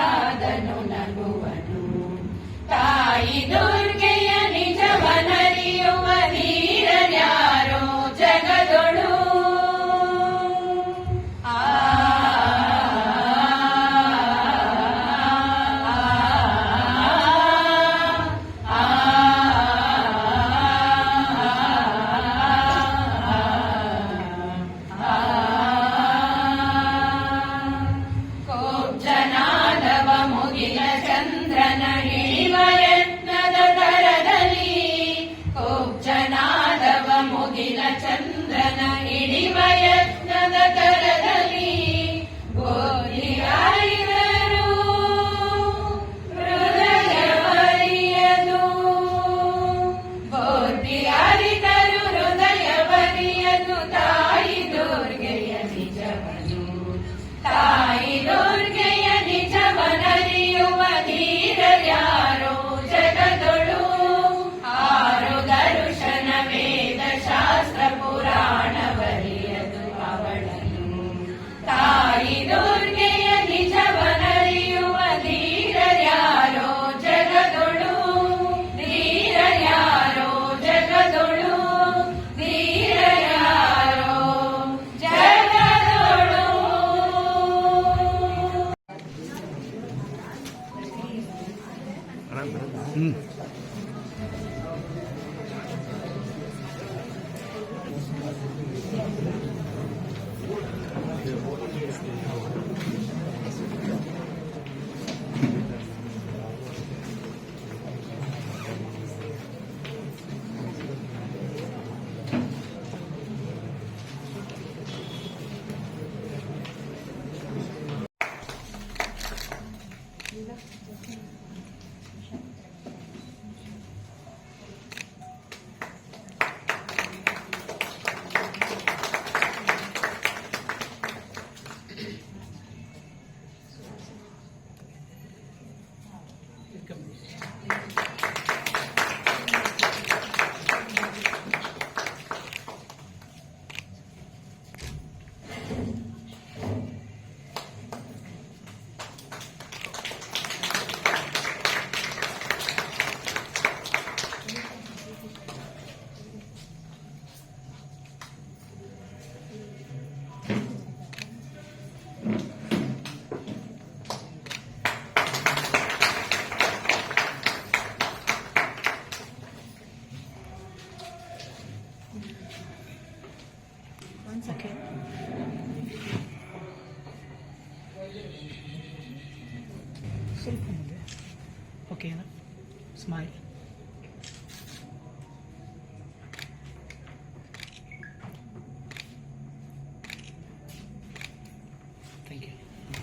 సాధను నగువను తాయి 嗯。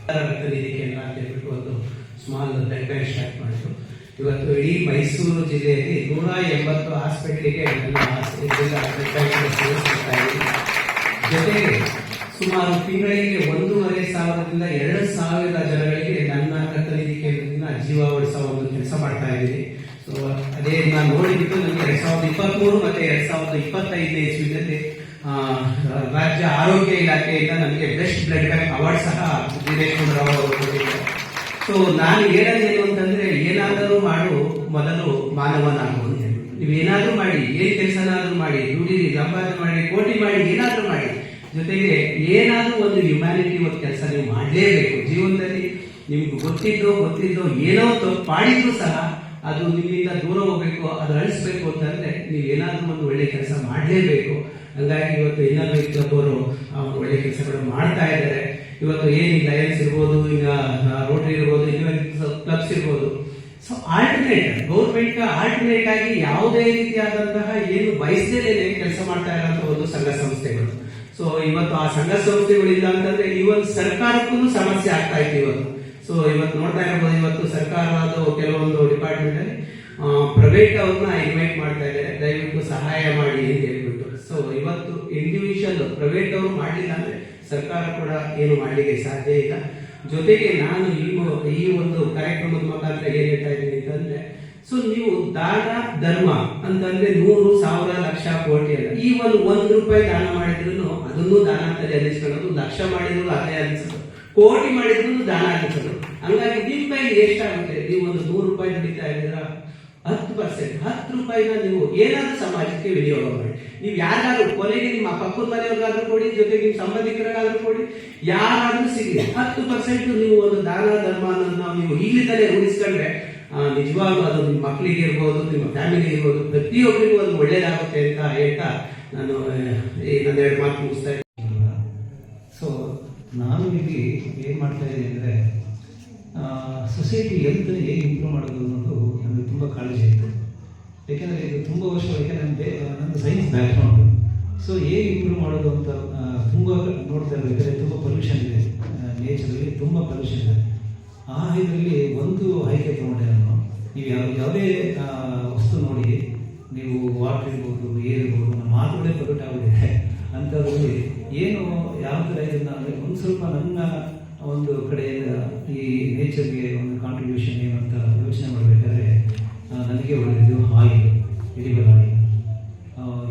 ಖರೀದಿಕೆಯನ್ನು ಅಂತ ಹೇಳ್ಬಿಟ್ಟು ಒಂದು ಸ್ಮಾಲ್ ಟೆಂಪರ್ ಸ್ಟಾರ್ಟ್ ಮಾಡಿದ್ರು. ಇವತ್ತು ಇಡೀ ಮೈಸೂರು ಜಿಲ್ಲೆಯಲ್ಲಿ ನೂರ ಎಂಬತ್ತು ಹಾಸ್ಪಿಟ್ಲಿಗೆ ಜೊತೆಗೆ ಸುಮಾರು ತಿಂಗಳಿಗೆ ಒಂದೂವರೆ ಸಾವಿರದಿಂದ ಎರಡು ಸಾವಿರ ಜನಗಳಿಗೆ ನನ್ನ ಖರೀದಿ ಕೇಂದ್ರದಿಂದ ಜೀವ ಉಳಿಸುವ ಒಂದು ಕೆಲಸ ಮಾಡ್ತಾ ಇದ್ದೀನಿ ಸೊ ಅದೇ ನಾನು ನೋಡಿಬಿಟ್ಟು ನನಗೆ ಎರಡ್ ಸಾವಿರದ ಇಪ್ಪತ್ಮೂರು ಮತ್ತೆ ಎರಡ್ ಸಾವಿರದ ಇಪ್ಪತ್ತೈದನೇ ಇಸ್ವಿನಲ್ಲಿ ರಾಜ್ಯ ಆರೋಗ್ಯ ಇಲಾಖೆಯಿಂದ ನಮಗೆ ಬೆಸ್ಟ್ ಬ್ಲಡ್ ಬ್ಯಾಂಕ್ ಅವಾರ್ಡ್ ಸಹ ದಿನೇಶ್ ಅವರು ಕೊಟ್ಟಿದ್ದಾರೆ. ಸೊ ನಾನು ಹೇಳೋದೇನು ಅಂತಂದ್ರೆ, ಏನಾದರೂ ಮಾಡು, ಮೊದಲು ಮಾನವನಾಗು ನೀವು ಏನಾದರೂ ಮಾಡಿ, ಏನ್ ಕೆಲಸನಾದ್ರೂ ಮಾಡಿ ದುಡಿರಿ ಸಂಪಾದನೆ ಮಾಡಿ, ಕೋಟಿ ಮಾಡಿ, ಏನಾದರೂ ಮಾಡಿ. ಜೊತೆಗೆ ಏನಾದರೂ ಒಂದು ಹ್ಯುಮ್ಯಾನಿಟಿ ಒಂದು ಕೆಲಸ ನೀವು ಮಾಡಲೇಬೇಕು. ಜೀವನದಲ್ಲಿ ನಿಮ್ಗೆ ಗೊತ್ತಿದ್ದೋ ಗೊತ್ತಿದ್ದೋ ಏನೋ ತಪ್ಪು ಮಾಡಿದ್ರು ಸಹ ಅದು ನಿಮ್ಮಿಂದ ದೂರ ಹೋಗ್ಬೇಕು, ಅದು ಅಳಿಸ್ಬೇಕು ಅಂತಂದ್ರೆ ನೀವು ಏನಾದರೂ ಒಂದು ಒಳ್ಳೆ ಕೆಲಸ ಮಾಡಲೇಬೇಕು. ಹಂಗಾಗಿ ಇವತ್ತು ಇನ್ನೊಂದು ಕ್ಲಬ್ ಅವರು ಒಳ್ಳೆ ಕೆಲಸಗಳು ಮಾಡ್ತಾ ಇದ್ದಾರೆ. ಇವತ್ತು ಏನು ಲಯನ್ಸ್ ಇರ್ಬೋದು, ಈಗ ರೋಟರಿ ಇರ್ಬೋದು ಇನ್ನೊಂದು ಕ್ಲಬ್ಸ್ ಇರ್ಬೋದು. ಸೊ ಆಲ್ಟರ್ನೇಟ್ ಗೌರ್ಮೆಂಟ್ ಆಲ್ಟರ್ನೇಟ್ ಆಗಿ ಯಾವುದೇ ರೀತಿಯಾದಂತಹ ಏನು ಬಯಸದೇ ಕೆಲಸ ಮಾಡ್ತಾ ಇರೋಂಥ ಒಂದು ಸಂಘ ಸಂಸ್ಥೆಗಳು. ಸೊ ಇವತ್ತು ಆ ಸಂಘ ಸಂಸ್ಥೆಗಳು ಇಲ್ಲ ಅಂತಂದ್ರೆ ಒಂದು ಸರ್ಕಾರಕ್ಕೂ ಸಮಸ್ಯೆ ಆಗ್ತಾ ಇತ್ತು ಇವತ್ತು. ಸೊ ಇವತ್ತು ನೋಡ್ತಾ ಇರ್ಬೋದು, ಇವತ್ತು ಸರ್ಕಾರದ ಕೆಲವೊಂದು ಡಿಪಾರ್ಟ್ಮೆಂಟ್ ಅಲ್ಲಿ ಪ್ರೈವೇಟ್ ಅವ್ರನ್ನ ಇನ್ವೈಟ್ ಮಾಡ್ತಾ ಇದ್ದಾರೆ. ದಯವಿಟ್ಟು ಸಹಾಯ ಮಾಡಿ ಅಂತ ಹೇಳ್ಬಿಟ್ಟು. ಸೊ ಇವತ್ತು ಇಂಡಿವಿಜುವಲ್ ಪ್ರೈವೇಟ್ ಅವರು ಮಾಡಲಿಲ್ಲ ಅಂದ್ರೆ ಸರ್ಕಾರ ಕೂಡ ಏನು ಮಾಡಲಿಕ್ಕೆ ಸಾಧ್ಯ ಇಲ್ಲ. ಜೊತೆಗೆ ನಾನು ಈ ಈ ಒಂದು ಕಾರ್ಯಕ್ರಮದ ಮುಖಾಂತರ ಏನ್ ಹೇಳ್ತಾ ಇದ್ದೀನಿ ಅಂತಂದ್ರೆ ಸೊ ನೀವು ದಾನ ಧರ್ಮ ಅಂತಂದ್ರೆ ನೂರು ಸಾವಿರ ಲಕ್ಷ ಕೋಟಿ ಅಲ್ಲ. ಈ ಒಂದು ಒಂದು ರೂಪಾಯಿ ದಾನ ಮಾಡಿದ್ರು ಅದನ್ನು ದಾನ ಅಂತಲೇ ಅನ್ನಿಸ್ಕೊಳ್ಳೋದು, ಲಕ್ಷ ಮಾಡಿದ್ರು ಅದೇ ಅನ್ನಿಸೋದು ಕೋಟಿ ಮಾಡಿದ್ರು ದಾನ ಅನ್ನಿಸೋದು ಹಂಗಾಗಿ ನಿಮ್ ಕೈಲಿ ಎಷ್ಟಾಗುತ್ತೆ? ನೀವು ಒಂದು ನೂರು ರೂಪಾಯಿ ದುಡಿತಾ ಇದ್ದೀರಾ? ಹತ್ತು ಪರ್ಸೆಂಟ್ ಹತ್ತು ರೂಪಾಯಿನ ನೀವು ಏನಾದ್ರೂ ಸಮಾಜಕ್ಕೆ ವಿನಿಯೋಗ ಮಾಡಿ. ನೀವು ಯಾರಾದ್ರೂ ಕೊನೆಗೆ ನಿಮ್ಮ ಪಕ್ಕದ ಮನೆಯವ್ರಿಗಾದ್ರೂ ಕೊಡಿ ಜೊತೆಗೆ ನಿಮ್ಮ ಸಂಬಂಧಿಕರಿಗಾದ್ರೂ ಕೊಡಿ ಯಾರಾದ್ರೂ ಸಿಗಲಿ ಹತ್ತು ಪರ್ಸೆಂಟ್ ನೀವು ಒಂದು ದಾನ ಧರ್ಮ ನೀವು ಇಲ್ಲಿ ತಲೆ ಆ, ನಿಜವಾಗ್ಲೂ ಅದು ನಿಮ್ಮ ಮಕ್ಕಳಿಗೆ ಇರ್ಬೋದು ನಿಮ್ಮ ಫ್ಯಾಮಿಲಿ ಇರ್ಬೋದು ಪ್ರತಿಯೊಬ್ಬರಿಗೂ ಒಂದು ಒಳ್ಳೇದಾಗುತ್ತೆ ಅಂತ ಹೇಳ್ತಾ ನಾನು ನನ್ನ ಎರಡು ಮಾತು ಮುಗಿಸ್ತಾ. ಸೊ ನಾನು ಇಲ್ಲಿ ಏನು ಮಾಡ್ತಾ ಇದ್ದೀನಿ ಅಂದರೆ ಸೊಸೈಟಿ ಹೆಲ್ತ್ ಹೇಗೆ ಇಂಪ್ರೂವ್ ಮಾಡೋದು ಅನ್ನೋದು ನನಗೆ ತುಂಬ ಕಾಳಜಿ ಇತ್ತು ಯಾಕೆಂದರೆ ಇದು ತುಂಬ ವರ್ಷ ಏಕೆಂದರೆ ನನ್ನ ಸೈನ್ಸ್ ಬ್ಯಾಕ್ಗ್ರೌಂಡ್ ಸೊ ಹೇಗೆ ಇಂಪ್ರೂವ್ ಮಾಡೋದು ಅಂತ ತುಂಬ ನೋಡ್ತಾ ಇರಬೇಕಾದ್ರೆ ತುಂಬ ಪೊಲ್ಯೂಷನ್ ಇದೆ. ನೇಚರಲ್ಲಿ ತುಂಬ ಪೊಲ್ಯೂಷನ್ ಇದೆ. ಆ ಇದರಲ್ಲಿ ಒಂದು ಆಯ್ಕೆ ತಗೊಂಡೆ ನಾನು. ನೀವು ಯಾವ ಯಾವುದೇ ವಸ್ತು ನೋಡಿ, ನೀವು ವಾಟರ್ ಇರ್ಬೋದು ಏರ್ ಇರ್ಬೋದು, ನಮ್ಮ ಮಾತುಗಳೇ ಪೊಲ್ಯೂಟ್ ಆಗಿದೆ ಅಂಥದ್ರಲ್ಲಿ ಏನು, ಯಾವ ಥರ ಇದನ್ನ ಅಂದರೆ ಒಂದು ಸ್ವಲ್ಪ ನನ್ನ ಒಂದು ಕಡೆಯಿಂದ ಈ ನೇಚರ್ಗೆ ಒಂದು ಕಾಂಟ್ರಿಬ್ಯೂಷನ್ ಏನು ಅಂತ ಯೋಚನೆ ಮಾಡಬೇಕಾದ್ರೆ ನನಗೆ ಒಳ್ಳೆಯದು ಇಲ್ಲಿ ಬರಲಿ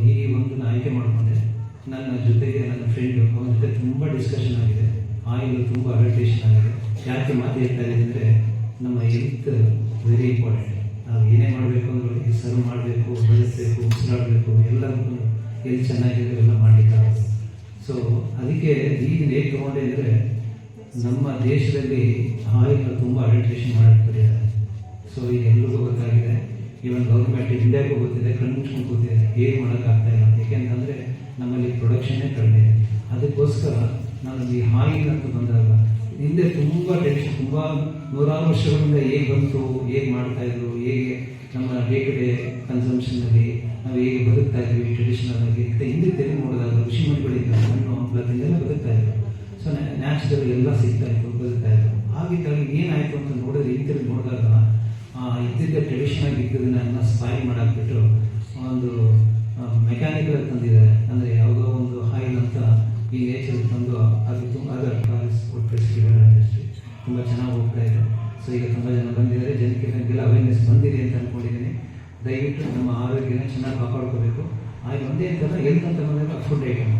ಹೀಗೆ ಒಂದು ನಾನು ಆಯ್ಕೆ ಮಾಡಿಕೊಂಡೆ. ನನ್ನ ಜೊತೆಗೆ ನನ್ನ ಫ್ರೆಂಡು ಅವನ ಜೊತೆ ತುಂಬ ಡಿಸ್ಕಷನ್ ಆಗಿದೆ. ಆಯಿಲ್ ತುಂಬ ಅಡಲ್ಟೇಷನ್ ಆಗಿದೆ. ಯಾಕೆ ಮಾತು ಹೇಳ್ತಾ ಇದೆ ಅಂದರೆ, ನಮ್ಮ ಹೆಲ್ತ್ ವೆರಿ ಇಂಪಾರ್ಟೆಂಟ್ ನಾವು ಏನೇ ಮಾಡಬೇಕು ಅಂದ್ರೆ ಸರ್ವ್ ಮಾಡಬೇಕು, ಬೆಳೆಸಬೇಕು, ಉಸಿರಾಡಬೇಕು, ಎಲ್ಲದಕ್ಕೂ ಎಲ್ಲಿ ಚೆನ್ನಾಗಿದೆ ಎಲ್ಲ ಮಾಡಲಿಕ್ಕಾಗುತ್ತೆ ಸೊ ಅದಕ್ಕೆ ಈಗ ಹೇಗೆ ತೊಗೊಂಡೆ ಅಂದರೆ, ನಮ್ಮ ದೇಶದಲ್ಲಿ ಆಯಿಲ್ನ ತುಂಬ ಅಡಲ್ಟ್ರೇಷನ್ ಮಾಡಿರ್ತಾರೆ ಸೊ ಈಗ ಎಲ್ರಿಗೂ ಗೊತ್ತಾಗಿದೆ. ಈವನ್ ಗೌರ್ಮೆಂಟ್ ಇಂಡಿಯಾಗೂ ಗೊತ್ತಿದೆ, ಕಣ್ಮುಚ್ಕೊಂಡು ಗೊತ್ತಿದೆ, ಏನು ಮಾಡೋಕ್ಕಾಗ್ತಾ ಇಲ್ಲ. ಯಾಕೆಂತಂದರೆ ನಮ್ಮಲ್ಲಿ ಪ್ರೊಡಕ್ಷನ್ನೇ ಕಡಿಮೆ. ಇದೆ ಅದಕ್ಕೋಸ್ಕರ ನಾನು ಈ ಹಾಲಿನ ಅಂತ ಬಂದಾಗ ಹಿಂದೆ ತುಂಬ ಟೆನ್ಷನ್ ತುಂಬ ನೂರಾರು ವರ್ಷಗಳಿಂದ ಹೇಗೆ ಬಂತು, ಹೇಗೆ ಮಾಡ್ತಾ ಇದ್ರು, ಹೇಗೆ ನಮ್ಮ ಡೇ ಟು ಡೇ ಕನ್ಸಂಪ್ಷನ್ನಲ್ಲಿ ನಾವು ಹೇಗೆ ಬದುಕ್ತಾ ಇದ್ವಿ ಟ್ರೆಡಿಷನಲ್ ಆಗಿ ಹಿಂದೆ ತೆಗೆದು ನೋಡಿದಾಗ ಋಷಿಮುನಿಗಳಿಂದ ಹಣ್ಣು ಹಂಪಲದಿಂದಲೇ ಬದುಕ್ತಾ ಇದ್ರು. ಸೊ ನ್ಯಾಚುರಲ್ ಎಲ್ಲ ಸಿಗ್ತಾ ಇತ್ತು, ಬದುಕ್ತಾ ಇದ್ರು ಹಾಗಿದ್ದಾಗ ಏನಾಯಿತು ಅಂತ ನೋಡಿದ್ರೆ ಹಿಂತಿರುಗಿ ನೋಡಿದಾಗ ಇದ್ದಿದ್ದ ಟ್ರೆಡಿಷನ್ ಆಗಿ ಇದ್ದದನ್ನ ಸ್ಪಾಯಿಲ್ ಮಾಡಾಕ್ಬಿಟ್ಟು ಒಂದು ಮೆಕ್ಯಾನಿಕಲ್ ತಂದಿದ್ದಾರೆ. ಅಂದರೆ ಯಾವುದೋ ಒಂದು ಹಾಯಿಲ್ ಅಂತ ಈ ನೇಚರ್ ತಂದು ಅದು ತುಂಬ ಅದರ ಇಂಡಸ್ಟ್ರಿ ತುಂಬ ಚೆನ್ನಾಗಿ ಹೋಗ್ತಾ ಇದೆ ಸೊ ಈಗ ತುಂಬ ಜನ ಬಂದಿದ್ದಾರೆ. ಜನಕ್ಕೆ ನನಗೆಲ್ಲ ಅವೇರ್ನೆಸ್ ಬಂದಿದೆ ಅಂತ ಅಂದ್ಕೊಂಡಿದ್ದೀನಿ ದಯವಿಟ್ಟು ನಮ್ಮ ಆರೋಗ್ಯನ ಚೆನ್ನಾಗಿ ಕಾಪಾಡ್ಕೋಬೇಕು. ಹಾಗೆ ಒಂದೇ ಥರ ಎಲ್ತ್ ಅಂತ ಬಂದಾಗ ಫುಡ್ ಐಟಮ್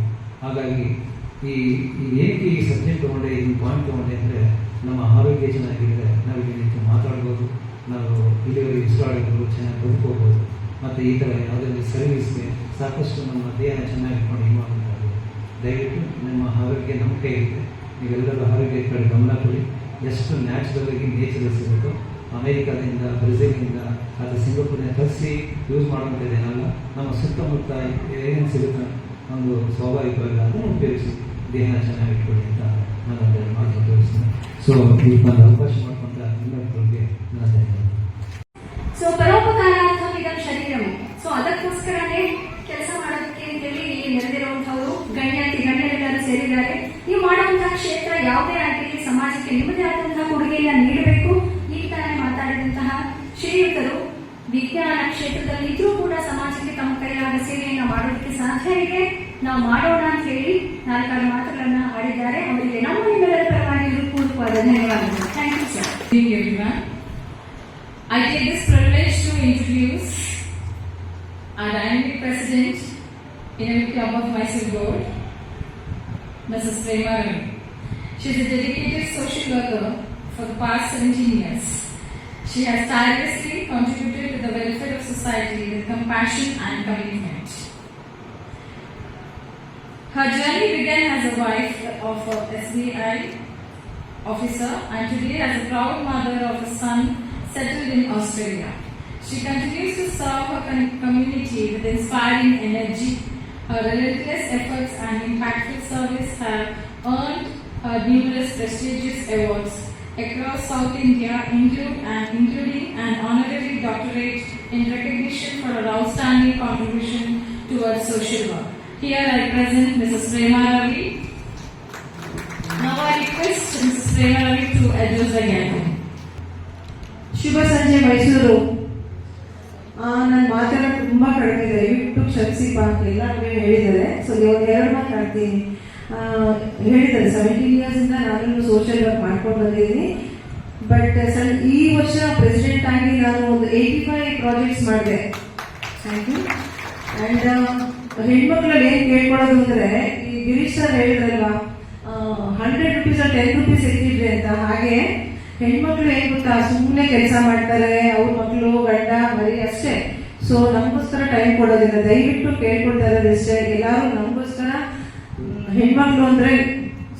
ಹಾಗಾಗಿ ಈ ಏನಕ್ಕೆ ಈ ಸಬ್ಜೆಕ್ಟ್ ತೊಗೊಂಡೆ, ಈ ಪಾಯಿಂಟ್ ತೊಗೊಂಡೆ ಅಂದರೆ ನಮ್ಮ ಆರೋಗ್ಯ ಚೆನ್ನಾಗಿದೆ ನಾವು ಇಲ್ಲಿ ನಿಂತು ಮಾತಾಡ್ಬೋದು. ನಾವು ಇಲ್ಲಿವರೆಗೆ ಉಸಿರಾಡಬಹುದು ಚೆನ್ನಾಗಿ ಬದುಕೋಬೋದು ಮತ್ತು ಈ ಥರ ಸರ್ವಿಸ್ ಸರ್ವಿಸ್ಗೆ ಸಾಕಷ್ಟು ನಮ್ಮ ದೇಹನ ಚೆನ್ನಾಗಿ ಮಾಡಿ ಮಾಡಬೇಕಾಗುತ್ತೆ ದಯವಿಟ್ಟು ನಮ್ಮ ಆರೋಗ್ಯ ನಮ್ಮ ಇದೆ ನೀವೆಲ್ಲರೂ ಆರೋಗ್ಯ ಕಡೆ ಗಮನ ಕೊಡಿ. ಎಷ್ಟು ನ್ಯಾಚುರಲ್ ಆಗಿ ನೇಚರ್ ಸಿಗುತ್ತೋ ಅಮೇರಿಕಾದಿಂದ, ಬ್ರೆಜಿಲ್ನಿಂದ ಅದು ಸಿಂಗಾಪುರ್ನಿಂದ ತರಿಸಿ ಯೂಸ್ ಮಾಡುವಂಥದ್ದೇನಲ್ಲ ನಮ್ಮ ಸುತ್ತಮುತ್ತ ಏನು ಸಿಗುತ್ತೆ ಒಂದು ಸ್ವಾಭಾವಿಕವಾಗಿ ಅದನ್ನು ಉಪಯೋಗಿಸಿ ದೇಹ ಚೆನ್ನಾಗಿ ಇಟ್ಕೊಳ್ಳಿ ಅಂತ ನಾನು ಅದನ್ನು ಮಾತು ತೋರಿಸ್ತೀನಿ. ಸೊ ಈ ಒಂದು ಅವಕಾಶ ಸೊ ಪರೋಪಕಾರಾರ್ಥಂ ಇದಂ ಶರೀರಂ ಸೊ ಅದಕ್ಕೋಸ್ಕರನೇ ಕೆಲಸ ಮಾಡೋದಕ್ಕೆ ಅಂತೇಳಿ ಇಲ್ಲಿ ನೆರೆದಿರುವಂತವರು ಗಣ್ಯಾತಿ, ಗಣ್ಯರೆಲ್ಲರೂ ಸೇರಿದ್ದಾರೆ. ನೀವು ಮಾಡುವಂತಹ ಕ್ಷೇತ್ರ ಯಾವುದೇ ಆಗಿರಲಿ, ಸಮಾಜಕ್ಕೆ ನಿಮ್ಮದೇ ಆದಂತಹ ಕೊಡುಗೆಯನ್ನ ನೀಡಬೇಕು. ಈ ತಾನೇ ಮಾತಾಡಿದಂತಹ ಶ್ರೀಯುತರು, ವಿಜ್ಞಾನ ಕ್ಷೇತ್ರದಲ್ಲಿ ಇದ್ರೂ ಕೂಡ ಸಮಾಜಕ್ಕೆ ತಮ್ಮ ಕೈಯಾದ ಸೇವೆಯನ್ನು ಮಾಡೋದಕ್ಕೆ ಸಾಧ್ಯ ಇದೆ. ನಾವು ಮಾಡೋಣ ಅಂತ ಹೇಳಿ ನಾಲ್ಕಾರು ಮಾತುಗಳನ್ನ ಆಡಿದ್ದಾರೆ. ಅವರಿಗೆ ನಮ್ಮ ಪರವಾಗಿ ಹೃತ್ಪೂರ್ವಕವಾದ ಧನ್ಯವಾದಗಳು. Thank you sir. I take this privilege to introduce our dynamic president in a club of Mysore Board, Mrs. Prema Ravi. She is a dedicated social worker for the past 17 years. She has tirelessly contributed to the welfare of society with compassion and commitment. Her journey began as a wife of a SBI officer and today as a proud mother of a son settled in Australia. She continues to serve her community with inspiring energy. Her relentless efforts and impactful service have earned her numerous prestigious awards across South India, and including an honorary doctorate in recognition for her outstanding contribution towards social work. Here I present Mrs. Prema Ravi, now I request Mrs. Prema Ravi to address the gathering. ಶುಭ ಸಂಜೆ ಮೈಸೂರು. ನಾನು ಮಾತಾಡೋದು ತುಂಬಾ ಕಡಿಮೆ ಇದೆ ದಯವಿಟ್ಟು ಕ್ಷಮಿಸಿಪ್ಪ ಅಂತ ಎಲ್ಲರೂ ಹೇಳಿದ್ದಾರೆ. ಸೊ ಇವಾಗ ಎರಡು ಮಾತಾಡ್ತೀನಿ ಹೇಳಿದ್ದಾರೆ. ಸೆವೆಂಟೀನ್ ಇಯರ್ಸ್ ಇಂದ ನಾನು ಸೋಷಿಯಲ್ ವರ್ಕ್ ಮಾಡ್ಕೊಂಡು ಬಂದಿದ್ದೀನಿ. ಬಟ್ ಸರ್, ಈ ವರ್ಷ ಪ್ರೆಸಿಡೆಂಟ್ ಆಗಿ ನಾನು ಒಂದು ಏಯ್ಟಿ ಫೈವ್ ಪ್ರಾಜೆಕ್ಟ್ಸ್ ಮಾಡಿದೆ ಅಂಡ್ ಹೆಣ್ಮಕ್ಳಲ್ಲಿ ಏನು ಕೇಳ್ಕೊಳ್ಳೋದು ಅಂದ್ರೆ, ಈ ಗಿರೀಶ್ ಸರ್ ಹೇಳಿದ್ರಲ್ವಾ ಹಂಡ್ರೆಡ್ ರುಪೀಸ್ ಟೆನ್ ರುಪೀಸ್ ಎತ್ತಿದ್ರಿ ಅಂತ. ಹಾಗೆ ಹೆಣ್ಮಕ್ಳು ಏನ್ ಗೊತ್ತಾ? ಸುಮ್ಮನೆ ಕೆಲಸ ಮಾಡ್ತಾರೆ, ಅವ್ರ ಮಕ್ಕಳು ಗಂಡ, ಮರಿ ಅಷ್ಟೇ. ಸೊ ನಮಗೋಸ್ಕರ ಟೈಮ್ ಕೊಡೋದಿಲ್ಲ. ದಯವಿಟ್ಟು ಕೇಳ್ಕೊಡ್ತಾ ಇರೋದು ಎಲ್ಲರೂ ನಮಗೋಸ್ಕರ ಹೆಣ್ಮಕ್ಳು ಅಂದ್ರೆ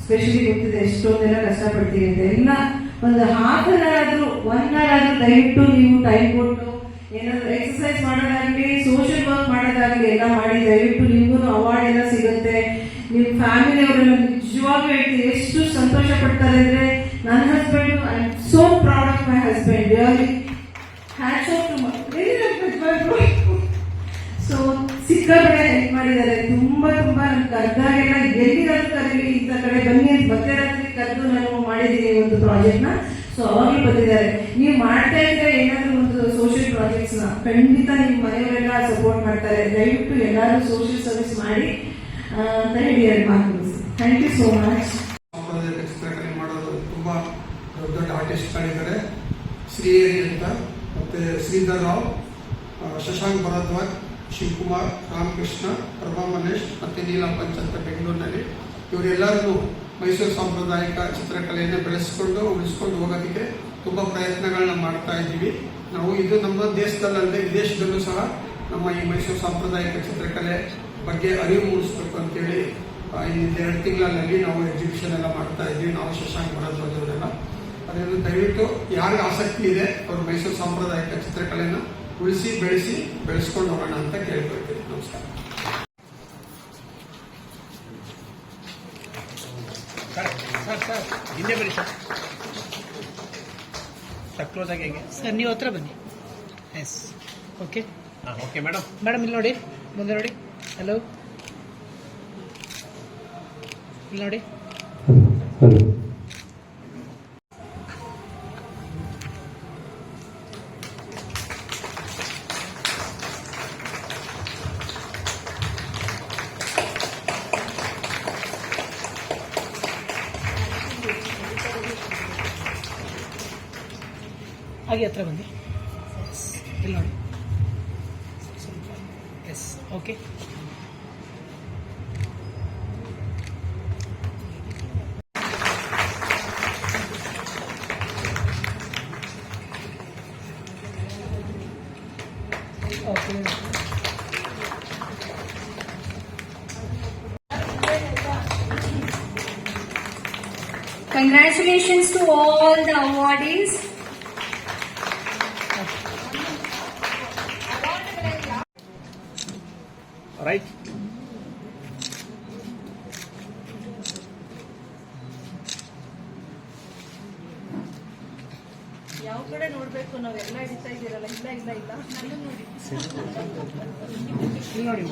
ಸ್ಪೆಷಲಿ ಗೊತ್ತಿದೆ ಎಷ್ಟೊಂದೆಲ್ಲ ಕಷ್ಟಪಡ್ತೀವಿ ಅಂತ. ಇಲ್ಲ ಒಂದು ಹಾಫ್ ಅನ್ ಆದ್ರೂ ಒನ್ ಅವರ್ ಆದ್ರೂ ದಯವಿಟ್ಟು ನೀವು ಟೈಮ್ ಕೊಟ್ಟು, ಏನಾದ್ರು ಎಕ್ಸರ್ಸೈಸ್ ಮಾಡೋದಾಗ್ಲಿ ಸೋಷಿಯಲ್ ವರ್ಕ್ ಮಾಡೋದಾಗ್ಲಿ ಎಲ್ಲ ಮಾಡಿ, ದಯವಿಟ್ಟು ನಿಮ್ಗೂ ಅವಾರ್ಡ್ ಎಲ್ಲ ಸಿಗುತ್ತೆ. ನಿಮ್ ಫ್ಯಾಮಿಲಿ ಅವರೆಲ್ಲ ನಿಜವಾಗ್ಲೂ ಹೇಳ್ತೀವಿ ಎಷ್ಟು ಸಂತೋಷ ಪಡ್ತಾರೆ ಅಂದ್ರೆ ನನ್ನ husband I am so proud of my husband really hats off to so ಸಿಕ್ಕಾಪಟ್ಟೆ ಹೆಲ್ಪ್ ಮಾಡಿದ್ದಾರೆ. ತುಂಬಾ ತುಂಬಾ ನನ್ ಕರ್ದಾಗೆಲ್ಲ ಎಲ್ಲಿಗಾದ್ರೂ ಕರೀಲಿ, ಇಂಥ ಕಡೆ ಬನ್ನಿ ಅಂತ ಮತ್ತೆ ರಾತ್ರಿ ಕರೆದು ನಾನು ಮಾಡಿದ್ದೀನಿ ಒಂದು ಪ್ರಾಜೆಕ್ಟ್ನ. ಸೊ ಅವಾಗಲೂ ಬಂದಿದ್ದಾರೆ. ನೀವು ಮಾಡ್ತಾ ಇದ್ರೆ ಏನಾದರೂ ಒಂದು ಸೋಷಿಯಲ್ ಪ್ರಾಜೆಕ್ಟ್ಸ್ನ ಖಂಡಿತ ನಿಮ್ಮ ಮನೆಯವರೆಲ್ಲ ಸಪೋರ್ಟ್ ಮಾಡ್ತಾರೆ. ದಯವಿಟ್ಟು ಎಲ್ಲರೂ ಸೋಷಿಯಲ್ ಸರ್ವಿಸ್ ಮಾಡಿ ಅಂತ ಹೇಳಿ ಮಾತು ಥ್ಯಾಂಕ್ ಯು ಸೋ ಮಚ್ ಸಾಂಪ್ರದಾಯಿಕ ಚಿತ್ರಕಲೆ ಮಾಡೋದು ತುಂಬ ಆರ್ಟಿಸ್ಟ್ಗಳಿದ್ದಾರೆ ಶ್ರೀಹರಿ ಅಂತ, ಮತ್ತು ಶ್ರೀಧರ್ ರಾವ್ ಶಶಾಂಕ್ ಭರದ್ವಾಜ್, ಶಿವಕುಮಾರ್, ರಾಮಕೃಷ್ಣ, ಪ್ರಭಾ ಮನೇಶ್ ಮತ್ತು ನೀಲಾ ಪಂಚ್ ಅಂತ ಬೆಂಗಳೂರಿನಲ್ಲಿ. ಇವರೆಲ್ಲರೂ ಮೈಸೂರು ಸಾಂಪ್ರದಾಯಿಕ ಚಿತ್ರಕಲೆಯನ್ನು ಬೆಳೆಸ್ಕೊಂಡು, ಉಳಿಸ್ಕೊಂಡು ಹೋಗೋದಕ್ಕೆ ತುಂಬ ಪ್ರಯತ್ನಗಳನ್ನ ಮಾಡ್ತಾ ಇದ್ದೀವಿ. ನಾವು ಇದು ನಮ್ಮ ದೇಶದಲ್ಲದೆ ವಿದೇಶದಲ್ಲೂ ಸಹ ನಮ್ಮ ಈ ಮೈಸೂರು ಸಾಂಪ್ರದಾಯಿಕ ಚಿತ್ರಕಲೆ ಬಗ್ಗೆ ಅರಿವು ಮೂಡಿಸ್ಬೇಕು ಅಂತೇಳಿ ಈ ಎರಡು ತಿಂಗಳಲ್ಲಿ ನಾವು ಎಕ್ಸಿಬಿಷನ್ ಎಲ್ಲ ಮಾಡ್ತಾ ಇದ್ವಿ ನಾವು ಶಶಾಂಕ್ ಭರದ್ವಾಜ್ ಅವರೆಲ್ಲ. ಅದರಿಂದ ದಯವಿಟ್ಟು ಯಾರಿಗೆ ಆಸಕ್ತಿ ಇದೆ ಅವರು ಮೈಸೂರು ಸಾಂಪ್ರದಾಯಿಕ ಚಿತ್ರಕಲೆಯನ್ನು ಉಳಿಸಿ ಬೆಳೆಸಿ ಬೆಳೆಸ್ಕೊಂಡು ಹೋಗೋಣ ಅಂತ ಕೇಳ್ಕೊಳ್ತೀನಿ. ನಮಸ್ಕಾರ. ಸರ್ ಸರ್ ಕ್ಲೋಸ್ ಆಗಿ ಹೇಗೆ? ಸರ್ ನೀವು ಹತ್ರ ಬನ್ನಿ. ಎಸ್ ಓಕೆ ಹಾಂ ಓಕೆ ಮೇಡಮ್ ಮೇಡಮ್ ಇಲ್ಲಿ ನೋಡಿ. ಮುಂದೆ ನೋಡಿ. ಹಲೋ ಇಲ್ಲಿ ನೋಡಿ. ಹಾಗೆ ಹತ್ರ ಬನ್ನಿ ಇಲ್ಲಿ ನೋಡಿ yes okay okay Congratulations to all the awardees. right? ಯಾವ ಕಡೆ ನೋಡ್ಬೇಕು ನಾವೆಲ್ಲ ಹಿಡಿತಾ ಇದ್ದೀರಲ್ಲ ಇಲ್ಲ ಇಲ್ಲ ಇಲ್ಲ ನೋಡಿ.